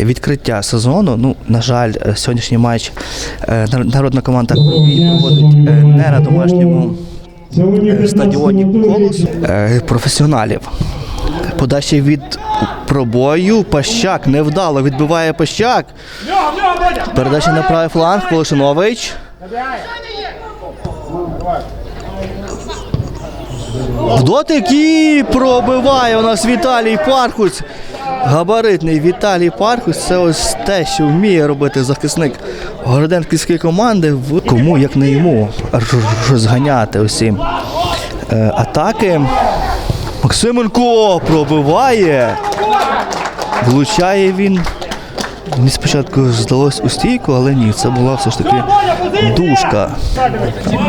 відкриття сезону. Ну, на жаль, е, сьогоднішній матч е, народна команда проводить е, не на домашньому стадіоні Колос професіоналів. Подача від пробою. Пащак невдало відбиває Пащак. Передача на правий фланг. Волошинович. Дотик і пробиває у нас Віталій Пархус. Габаритний Віталій Пархус це ось те, що вміє робити захисник городенківської команди. Кому, як не йому, розганяти усі е, атаки. Максименко пробиває. Влучає він. Мені спочатку здалось у стійку, але ні, це була все ж таки дужка.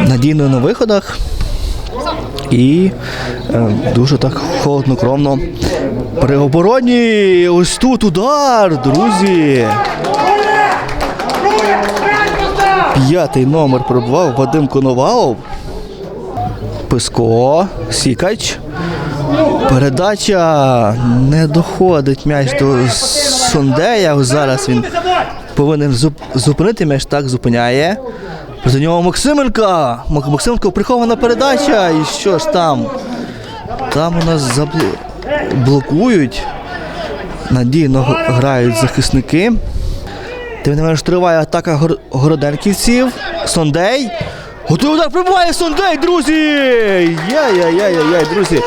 Надійно на виходах. І е, дуже так холоднокровно при обороні. Ось тут удар, друзі. П'ятий номер пробував Вадим Коновалов. Писко, Сікач. Передача не доходить м'яч до Сондея. Зараз він повинен зуп- зупинити м'яч, так зупиняє. За нього Максименка. Мак- Максименко прихована передача. І що ж там? Там у нас забло... блокують. Надійно грають захисники. Тим не менш триває атака гор... городенківців. Сондей. Готовий удар прибуває Сондей, друзі! Яй-яй-яй-яй, друзі.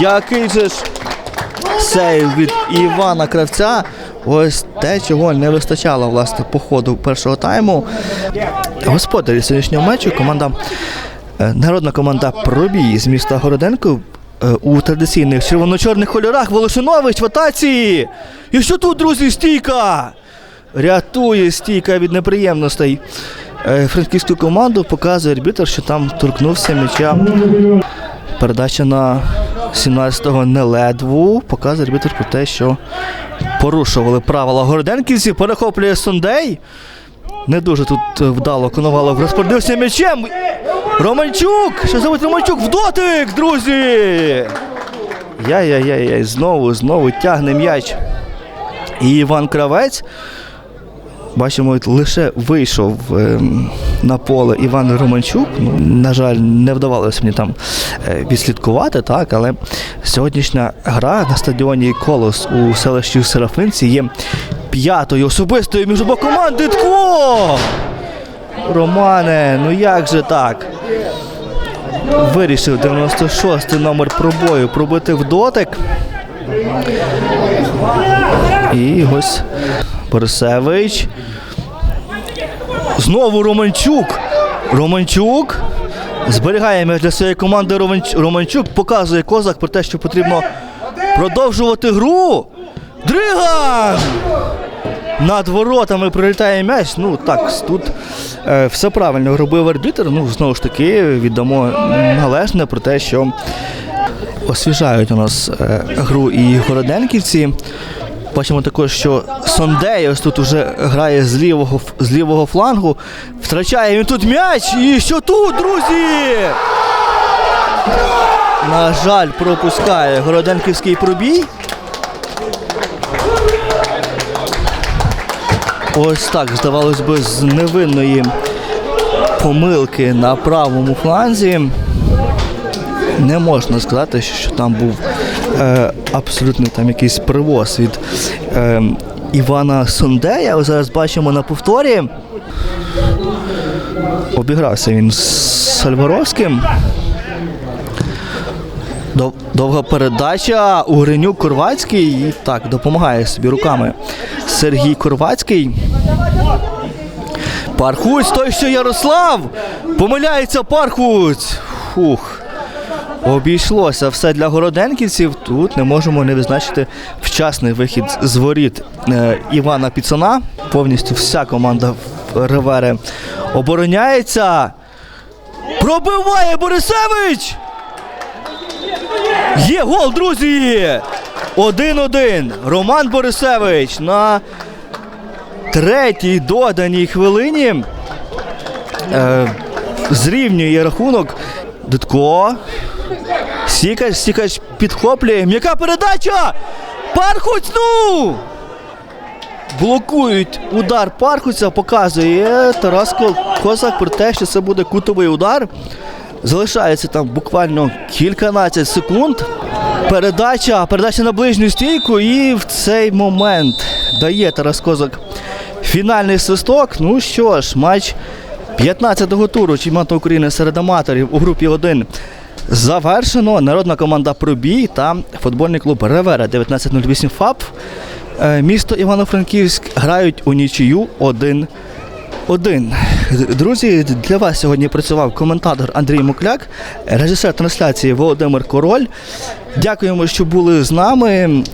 Який же ж сейв від Івана Кравця. Ось те, чого не вистачало власне по ходу першого тайму. Господарі сьогоднішнього матчу команда е, народна команда Пробій з міста Городенко е, у традиційних червоно-чорних кольорах Волошинович в атаці. І що тут, друзі, стійка? Рятує стійка від неприємностей. Е, Франківську команду показує арбітр, що там торкнувся м'яча. Передача на 17-го Неледву. Показує арбітр про те, що порушували правила городенківців. Перехоплює Сондей. Не дуже тут е, вдало Коновалов розпорядився м'ячем. Романчук! Що зовуть Романчук в дотик, друзі! Яй-яй-яй, знову, знову тягне м'яч. І Іван Кравець. Бачимо, лише вийшов ем, на поле Іван Романчук. Ну, на жаль, не вдавалося мені там е, відслідкувати, так, але сьогоднішня гра на стадіоні Колос у селищі Серафинці є п'ятою особистою між обох команд. Дитко! Романе, ну як же так? Вирішив 96-й номер пробою пробити в дотик. І ось Борисевич. Знову Романчук. Романчук. Зберігає м'яч для своєї команди Романчук. Показує козак про те, що потрібно продовжувати гру. Дриган! Над воротами прилітає м'яч. Ну так, тут е, все правильно робив арбітр. Ну, знову ж таки, віддамо належне про те, що освіжають у нас е, гру і городенківці. Бачимо також, що Сондей ось тут уже грає з лівого, з лівого флангу. Втрачає він тут м'яч. І що тут, друзі? На жаль, пропускає Городенківський пробій. Ось так, здавалось би, з невинної помилки на правому фланзі. Не можна сказати, що там був е, абсолютно там якийсь привоз від е, Івана Сондея. Зараз бачимо на повторі. Обігрався він з Сальваровським. Дов- Довга передача. Угринюк Корвацький. Так, допомагає собі руками Сергій Корвацький. Пархуць, той, що Ярослав! Помиляється Пархуць! Фух. Обійшлося все для городенківців. Тут не можемо не відзначити вчасний вихід з воріт е, Івана Піцана. Повністю вся команда Ревери обороняється. Пробиває Борисевич! Є гол, друзі! 1-1. Роман Борисевич на третій доданій хвилині е, зрівнює рахунок. Дудко. Сікач, Сікач підхоплює. М'яка передача! Пархуць, ну! блокують удар Пархуця, показує Тарас Ко- Козак про те, що це буде кутовий удар. Залишається там буквально кільканадцять секунд. Передача, передача на ближню стійку, і в цей момент дає Тарас Козак фінальний свисток. Ну що ж, матч 15-го туру чемпіонату України серед аматорів у групі 1 завершено. Народна команда Пробій та футбольний клуб Ревера 1908 ФАП. Е, Місто Івано-Франківськ грають у нічию 1 один. Друзі, для вас сьогодні працював коментатор Андрій Мукляк, режисер трансляції Володимир Король. Дякуємо, що були з нами.